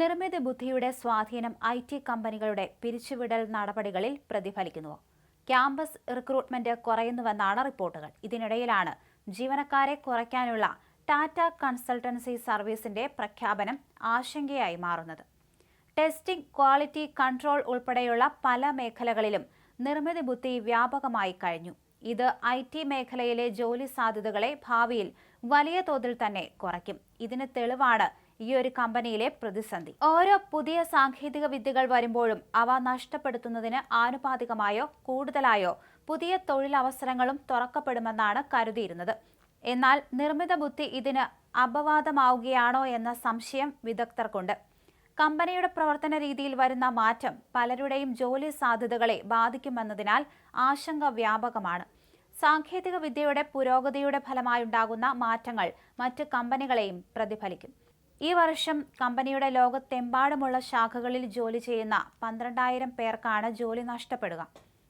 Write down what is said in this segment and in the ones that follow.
നിർമ്മിത ബുദ്ധിയുടെ സ്വാധീനം ഐ ടി കമ്പനികളുടെ പിരിച്ചുവിടൽ നടപടികളിൽ പ്രതിഫലിക്കുന്നു. ക്യാമ്പസ് റിക്രൂട്ട്മെന്റ് കുറയുന്നുവെന്നാണ് റിപ്പോർട്ടുകൾ. ഇതിനിടയിലാണ് ജീവനക്കാരെ കുറയ്ക്കാനുള്ള ടാറ്റ കൺസൾട്ടൻസി സർവീസിന്റെ പ്രഖ്യാപനം ആശങ്കയായി മാറുന്നത്. ടെസ്റ്റിംഗ് ക്വാളിറ്റി കൺട്രോൾ ഉൾപ്പെടെയുള്ള പല മേഖലകളിലും നിർമ്മിത ബുദ്ധി വ്യാപകമായി കഴിഞ്ഞു. ഇത് ഐ ടി മേഖലയിലെ ജോലി സാധ്യതകളെ ഭാവിയിൽ വലിയ തോതിൽ തന്നെ കുറയ്ക്കും. ഇതിന് തെളിവാണ് ഈ ഒരു കമ്പനിയിലെ പ്രതിസന്ധി. ഓരോ പുതിയ സാങ്കേതിക വിദ്യകൾ വരുമ്പോഴും അവ നഷ്ടപ്പെടുത്തുന്നതിന് ആനുപാതികമായോ കൂടുതലായോ പുതിയ തൊഴിലവസരങ്ങളും തുറക്കപ്പെടുമെന്നാണ് കരുതിയിരുന്നത്. എന്നാൽ നിർമ്മിത ബുദ്ധി ഇതിന് അപവാദമാവുകയാണോ എന്ന സംശയം വിദഗ്ധർക്കുണ്ട്. കമ്പനിയുടെ പ്രവർത്തന രീതിയിൽ വരുന്ന മാറ്റം പലരുടെയും ജോലി സാധ്യതകളെ ബാധിക്കുമെന്നതിനാൽ ആശങ്ക വ്യാപകമാണ്. സാങ്കേതിക വിദ്യയുടെ പുരോഗതിയുടെ ഫലമായുണ്ടാകുന്ന മാറ്റങ്ങൾ മറ്റ് കമ്പനികളെയും പ്രതിഫലിക്കും. ഈ വർഷം കമ്പനിയുടെ ലോകത്തെമ്പാടുമുള്ള ശാഖകളിൽ ജോലി ചെയ്യുന്ന പന്ത്രണ്ടായിരം പേർക്കാണ് ജോലി നഷ്ടപ്പെടുക.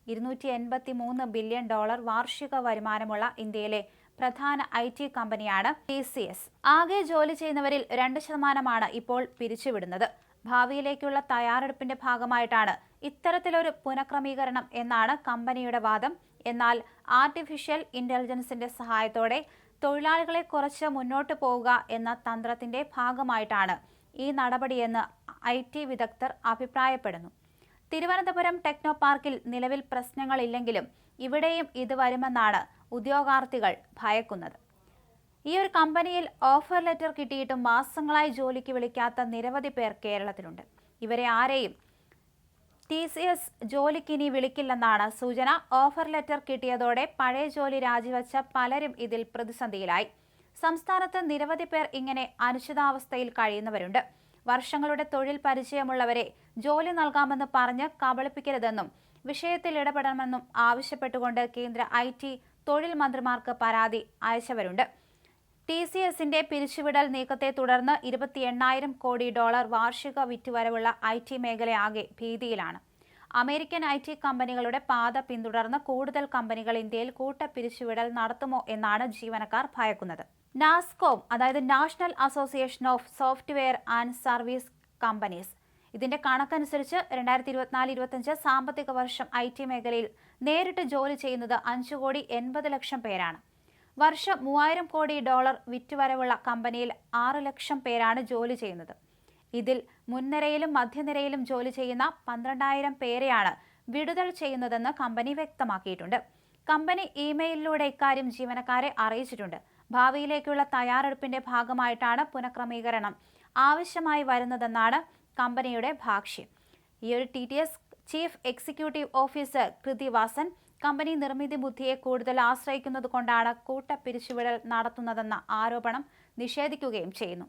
ഇരുന്നൂറ്റി എൺപത്തി മൂന്ന് ബില്യൺ ഡോളർ വാർഷിക വരുമാനമുള്ള ഇന്ത്യയിലെ പ്രധാന ഐ ടി കമ്പനിയാണ് ടി സി എസ്. ആകെ ജോലി ചെയ്യുന്നവരിൽ രണ്ട് ശതമാനമാണ് ഇപ്പോൾ പിരിച്ചുവിടുന്നത്. ഭാവിയിലേക്കുള്ള തയ്യാറെടുപ്പിന്റെ ഭാഗമായിട്ടാണ് ഇത്തരത്തിലൊരു പുനഃക്രമീകരണം എന്നാണ് കമ്പനിയുടെ വാദം. എന്നാൽ ആർട്ടിഫിഷ്യൽ ഇന്റലിജൻസിന്റെ സഹായത്തോടെ തൊഴിലാളികളെ കുറച്ച് മുന്നോട്ട് പോവുക എന്ന തന്ത്രത്തിന്റെ ഭാഗമായിട്ടാണ് ഈ നടപടിയെന്ന് ഐ ടി വിദഗ്ധർ അഭിപ്രായപ്പെടുന്നു. തിരുവനന്തപുരം ടെക്നോ പാർക്കിൽ നിലവിൽ പ്രശ്നങ്ങളില്ലെങ്കിലും ഇവിടെയും ഇത് വരുമെന്നാണ് ഉദ്യോഗാർത്ഥികൾ ഭയക്കുന്നത്. ഈ ഒരു കമ്പനിയിൽ ഓഫർ ലെറ്റർ കിട്ടിയിട്ടും മാസങ്ങളായി ജോലിക്ക് വിളിക്കാത്ത നിരവധി പേർ കേരളത്തിലുണ്ട്. ഇവരെ ആരെയും ടി സി എസ് ജോലിക്ക് ഇനി വിളിക്കില്ലെന്നാണ് സൂചന. ഓഫർ ലെറ്റർ കിട്ടിയതോടെ പഴയ ജോലി രാജിവെച്ച പലരും ഇതിൽ പ്രതിസന്ധിയിലായി. സംസ്ഥാനത്ത് നിരവധി പേർ ഇങ്ങനെ അനിശ്ചിതാവസ്ഥയിൽ കഴിയുന്നവരുണ്ട്. വർഷങ്ങളുടെ തൊഴിൽ പരിചയമുള്ളവരെ ജോലി നൽകാമെന്ന് പറഞ്ഞ് കബളിപ്പിക്കരുതെന്നും വിഷയത്തിൽ ഇടപെടണമെന്നും ആവശ്യപ്പെട്ടുകൊണ്ട് കേന്ദ്ര ഐ ടി തൊഴിൽ മന്ത്രിമാർക്ക് പരാതി അയച്ചവരുണ്ട്. ടി സി എസിന്റെ പിരിച്ചുവിടൽ നീക്കത്തെ തുടർന്ന് ഇരുപത്തി എണ്ണായിരം കോടി ഡോളർ വാർഷിക വിറ്റുവരവുള്ള ഐ ടി മേഖലയാകെ ഭീതിയിലാണ്. അമേരിക്കൻ ഐ ടി കമ്പനികളുടെ പാത പിന്തുടർന്ന് കൂടുതൽ കമ്പനികൾ ഇന്ത്യയിൽ കൂട്ട പിരിച്ചുവിടൽ നടത്തുമോ എന്നാണ് ജീവനക്കാർ ഭയക്കുന്നത്. നാസ്കോം അതായത് national association of software and service companies ഇതിന്റെ കണക്കനുസരിച്ച് രണ്ടായിരത്തി ഇരുപത്തിനാല് ഇരുപത്തിയഞ്ച് സാമ്പത്തിക വർഷം ഐ ടി മേഖലയിൽ നേരിട്ട് ജോലി ചെയ്യുന്നത് അഞ്ചു കോടി എൺപത് ലക്ഷം പേരാണ്. വർഷം മൂവായിരം കോടി ഡോളർ വിറ്റുവരവുള്ള കമ്പനിയിൽ ആറ് ലക്ഷം പേരാണ് ജോലി ചെയ്യുന്നത്. ഇതിൽ മുൻനിരയിലും മധ്യനിരയിലും ജോലി ചെയ്യുന്ന പന്ത്രണ്ടായിരം പേരെയാണ് വിടുതൽ ചെയ്യുന്നതെന്ന് കമ്പനി വ്യക്തമാക്കിയിട്ടുണ്ട്. കമ്പനി ഇമെയിലിലൂടെ ഇക്കാര്യം ജീവനക്കാരെ അറിയിച്ചിട്ടുണ്ട്. ഭാവിയിലേക്കുള്ള തയ്യാറെടുപ്പിന്റെ ഭാഗമായിട്ടാണ് പുനഃക്രമീകരണം ആവശ്യമായി വരുന്നതെന്നാണ് കമ്പനിയുടെ ഭാഷ്യം. ഈ ഒരു ടി ചീഫ് എക്സിക്യൂട്ടീവ് ഓഫീസർ കൃതി വാസൻ കമ്പനി നിർമ്മിതി ബുദ്ധിയെ കൂടുതൽ ആശ്രയിക്കുന്നത് കൊണ്ടാണ് കൂട്ട പിരിച്ചുവിടൽ നടത്തുന്നതെന്ന ആരോപണം നിഷേധിക്കുകയും ചെയ്യുന്നു.